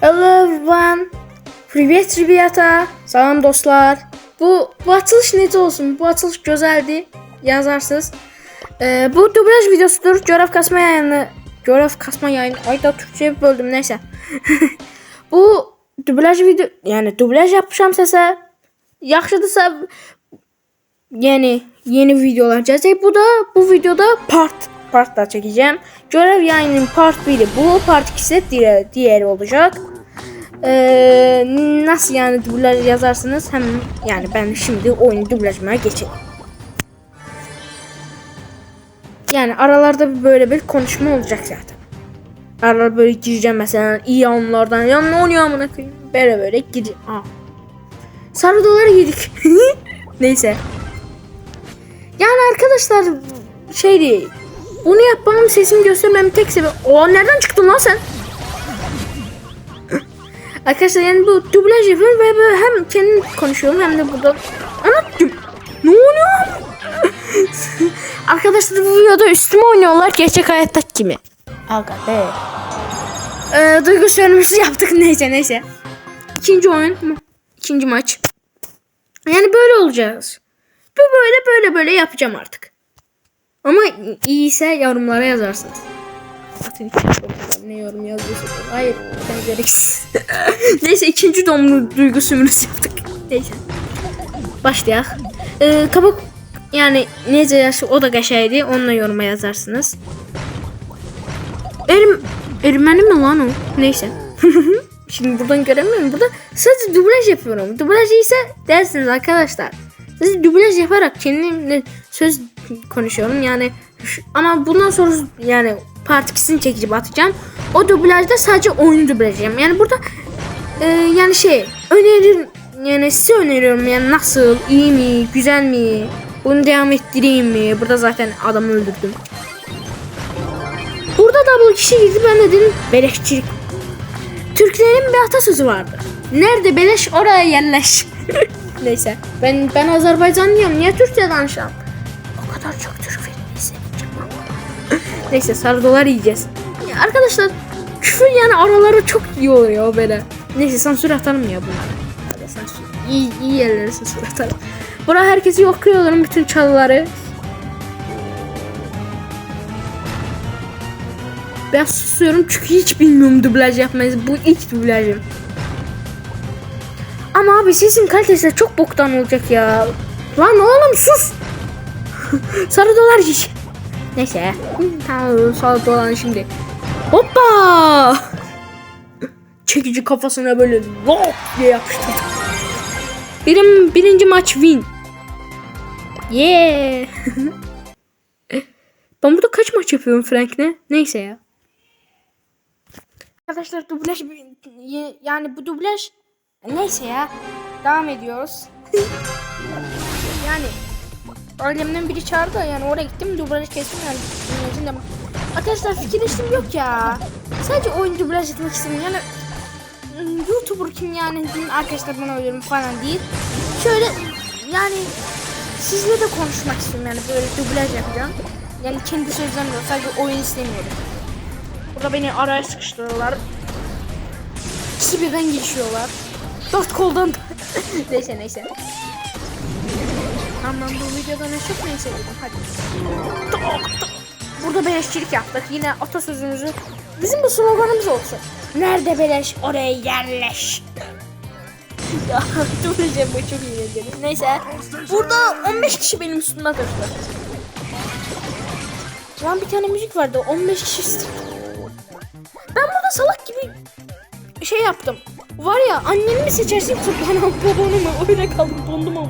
Hello everyone. Привет, rебята. Salam dostlar. Bu, bu açılış necə olsun? Bu açılış gözəldir. Yazarsınız. Ee, bu dublaj videosudur. Görəv kasma yayını. Görəv kasma yayını. Ay da Türkçe'ye böldüm neyse. bu dublaj video yani dublaj yapmışam səsə. Yaxşıdırsa yeni yeni videolar gələcək. Bu da bu videoda part part da çekeceğim. Görev yayının part 1'i bu, part 2'si de diğeri, diğeri olacak. Ee, nasıl yani dublaj yazarsınız? Hem yani ben şimdi oyunu dublajmaya geçeyim. Yani aralarda böyle bir konuşma olacak zaten. Aralarda böyle gireceğim mesela iyi anlardan. Ya ne oluyor amına koyayım? Böyle böyle gireceğim. Aa. Sarı dolar yedik. Neyse. Yani arkadaşlar şeydi. Bunu yapmamın sesimi göstermem tek sebep. O nereden çıktın lan sen? Arkadaşlar yani bu dublaj yapıyorum ve böyle hem kendim konuşuyorum hem de burada anlattım. Ne oluyor? Arkadaşlar bu videoda üstüme oynuyorlar gerçek hayatta kimi? Aga be. Ee, duygu söylemesi yaptık neyse neyse. İkinci oyun mu? İkinci maç. Yani böyle olacağız. Bu böyle böyle böyle yapacağım artık. Ama iyiyse yorumlara yazarsınız. Zaten ne yorum yazıyorsa hayır sen gereksiz. Neyse ikinci domlu duygu sömürüsü yaptık. Neyse. Başlayaq. Ee, kabuk yani necə yaşı o da qəşəydi. Onunla yoruma yazarsınız. Erim Ermeni mi lan o? Neyse. Şimdi buradan göremiyorum. Burada sadece dublaj yapıyorum. Dublaj ise dersiniz arkadaşlar. Sadece dublaj yaparak kendimle söz konuşuyorum. Yani şu- ama bundan sonra yani part 2'sini çekeceğim atacağım. O dublajda sadece oyunu dublajlayacağım. Yani burada e, yani şey öneririm yani size öneriyorum yani nasıl iyi mi güzel mi bunu devam ettireyim mi burada zaten adamı öldürdüm. Burada double kişi girdi ben de dedim beleşçilik. Türklerin bir atasözü vardı. Nerede beleş oraya yerleş. Neyse ben ben Azerbaycanlıyım niye Türkçe danışam? Kadar çok Türk filmi. Neyse sarı dolar yiyeceğiz. Ya arkadaşlar küfür yani araları çok iyi oluyor böyle. Neyse sansür atarım ya bunları. Hadi sansür. İyi, iyi yerlere sansür atarım. Bura herkesi okuyorum bütün çalıları. Ben susuyorum çünkü hiç bilmiyorum dublaj yapmayı. Bu ilk dublajım. Ama abi sesin kalitesi çok boktan olacak ya. Lan oğlum sus. Sarı dolar yiyiş. Neyse. Tamam sarı dolar şimdi. Hoppa. Çekici kafasına böyle lop diye yapıştırdı. Benim birinci maç win. Yeah. ben burada kaç maç yapıyorum Frank'le? Neyse ya. Arkadaşlar dublaj yani bu dublaj neyse ya. Devam ediyoruz. yani ailemden biri çağırdı yani oraya gittim dublaj kestim yani. dinleyicim Arkadaşlar fikirleştim yok ya. Sadece oyun dublaj etmek istedim yani ım, YouTuber kim yani arkadaşlar bana ölüyorum falan değil. Şöyle yani sizle de konuşmak istiyorum yani böyle dublaj yapacağım. Yani kendi sözlerim yok sadece oyun istemiyorum. Burada beni araya sıkıştırıyorlar. İkisi birden geçiyorlar. Dört koldan. neyse neyse. Tamam bu videoda ne çok neyse dedim hadi. Tok. Burada beleşçilik yaptık. Yine atasözümüzü bizim bu sloganımız olsun. Nerede beleş oraya yerleş. ya çok güzel bu çok iyi dedim. Neyse. Burada 15 kişi benim üstümde durdu. Lan bir tane müzik vardı 15 kişi ben burada salak gibi şey yaptım. Var ya annemi mi seçersin yoksa bana babanı mı? Öyle kaldım dondum ama.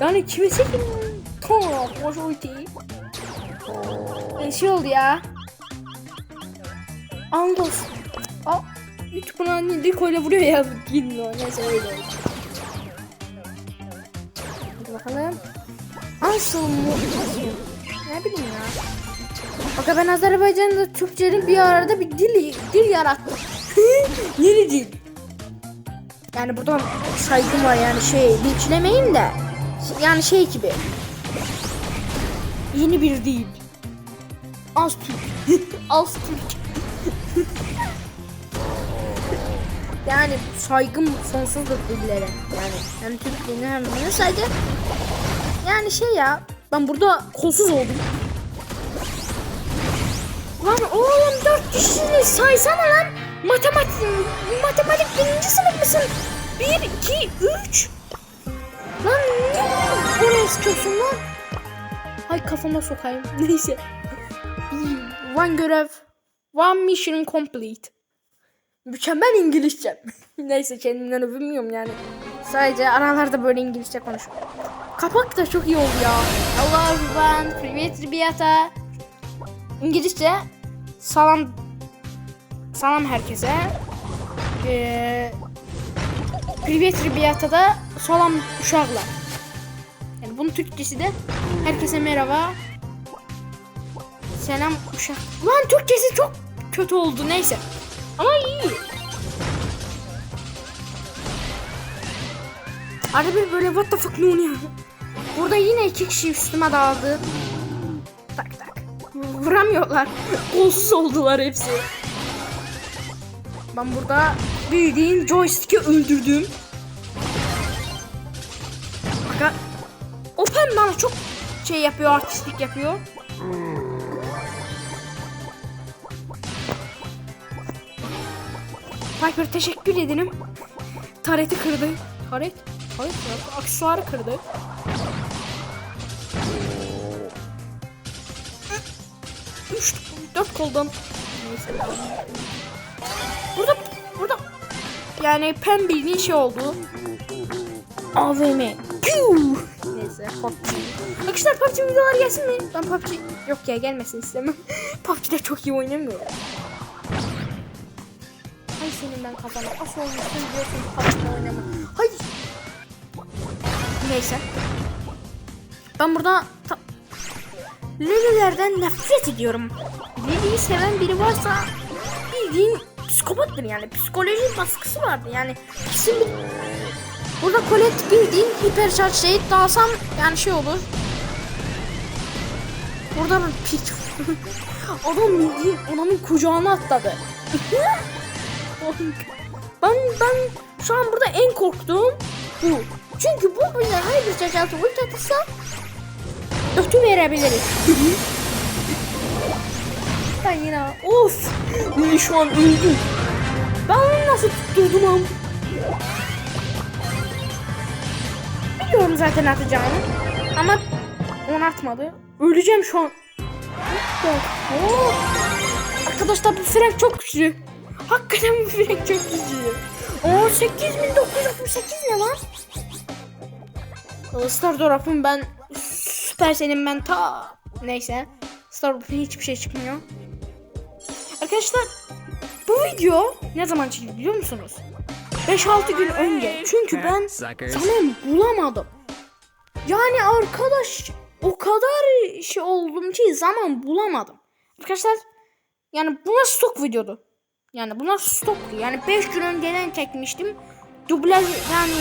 Yani kimi seçeyim? Tamam hoş ulti. Ee, şey oldu ya. Andos. Aa, YouTube'un anne Rico ile vuruyor ya. Bilmiyorum neyse öyle. Hadi bakalım. Nasıl mı? Ne bileyim ya. Bak ben Azerbaycan'da Türkçenin bir arada bir dil dil yarattım. Yeni dil. Yani buradan saygım var yani şey linçlemeyin de. Yani şey gibi. Yeni bir dil. Az Türk. Az Türk. yani saygım sonsuzdur dillere. Yani hem Türk diline hem diline saygı. Yani şey ya ben burada kolsuz oldum. Lan oğlum dört kişisiniz saysana lan. Matematik, matematik birinci sınıf mısın? Bir, iki, üç. Lan niye oraya sıkıyorsun lan? Hay kafama sokayım. Neyse. Bir, One görev. One mission complete. Mükemmel İngilizce. Neyse kendimden övünmüyorum yani. Sadece aralarda böyle İngilizce konuşuyorum. Kapak da çok iyi oldu ya. Hello everyone. Привет, ребята. İngilizce salam salam herkese. Ee, Привет, ребята da salam uşaklar. Bunun Türkçesi de herkese merhaba. Selam uşak. Lan Türkçesi çok kötü oldu neyse. Ama iyi. Arada bir böyle what the fuck ne oluyor? Burada yine iki kişi üstüme dağıldı. Tak tak. Vuramıyorlar. Kolsuz oldular hepsi. Ben burada bildiğin joystick'i öldürdüm. Bak Open bana çok şey yapıyor, artistlik yapıyor. Piper teşekkür ederim. Tareti kırdı. Taret? Taret ya. Aksesuarı kırdı. Üç, dört koldan. Burada, burada. Yani bildiğin şey oldu. AVM. Piu! Neyse PUBG. Arkadaşlar PUBG videoları gelsin mi? Ben PUBG yok ya gelmesin istemem. PUBG'de çok iyi oynamıyorum. Hay senin ben kafana as olmuşsun diyorsun PUBG'de oynama. Hay. Neyse. Ben burada Lelilerden nefret ediyorum. Leli'yi seven biri varsa bildiğin psikopattır yani. Psikoloji baskısı vardı yani. Kesin bir... Burada Colette bildiğin hipercharge şey dalsam yani şey olur. Burada bir piç. Adam bildiğin adamın kucağına atladı. ben ben şu an burada en korktuğum bu. Çünkü bu bize bir cacatı ulti atırsa ötü verebiliriz. ben yine of yine şu an öldüm. Ben onu nasıl tutturdum am? Biliyorum zaten atacağını. Ama onu atmadı. Öleceğim şu an. Oo. Arkadaşlar bu frenk çok güçlü. Hakikaten bu frenk çok güçlü. Oo 8968 ne var? Star Drop'un ben süper senin ben ta neyse Star Drop'un hiçbir şey çıkmıyor. Arkadaşlar bu video ne zaman çekildi biliyor musunuz? 5-6 gün önce. Çünkü ben zaman bulamadım. Yani arkadaş o kadar şey oldum ki zaman bulamadım. Arkadaşlar yani bunlar stok videodu. Yani bunlar stoktu. Yani 5 gün önceden çekmiştim. Dublaj yani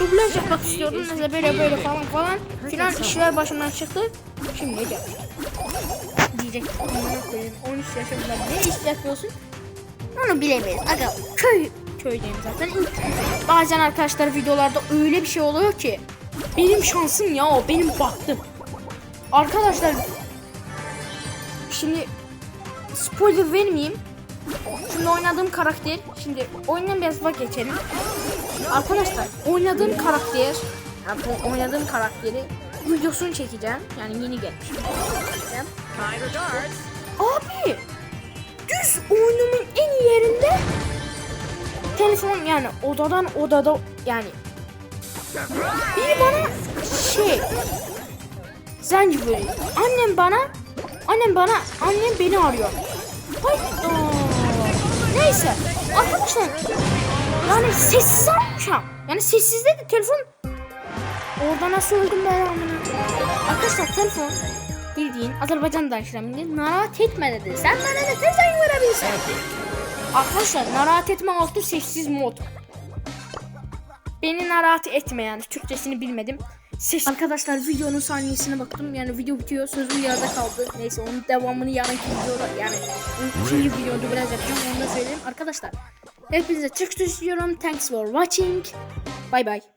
dublaj yapmak istiyordum. Mesela böyle böyle falan falan. Filan işler başımdan çıktı. Şimdi gel. Diyecek. amına koyayım, 13 yaşında ne iş yapıyorsun? Onu bilemeyiz. Aga köy köydeyim zaten. Bazen arkadaşlar videolarda öyle bir şey oluyor ki benim şansım ya o benim baktım. Arkadaşlar şimdi spoiler vermeyeyim. Şimdi oynadığım karakter şimdi oyundan biraz vakit geçelim. Arkadaşlar oynadığım karakter yani oynadığım karakteri videosunu çekeceğim. Yani yeni gelmiş. Abi düz oyunumun en iyi yerinde telefon yani odadan odada yani biri bana şey zenci böyle. Annem bana annem bana annem beni arıyor. Hayda. Neyse arkadaşlar yani sessiz almışım yani sessizde de telefon. Orada nasıl öldüm ben amına? Arkadaşlar telefon bildiğin Azerbaycan danışramında narahat etme dedi. Sen bana ne sen görebilirsin Arkadaşlar narahat etme altı sessiz mod. Beni narahat etme yani Türkçesini bilmedim. Ses Arkadaşlar videonun saniyesine baktım yani video bitiyor sözüm yarıda kaldı. Neyse onun devamını yarınki videoda yani ikinci videoda biraz yapacağım onu da söyleyeyim. Arkadaşlar Hepinize çok teşekkür ediyorum. Thanks for watching. Bye bye.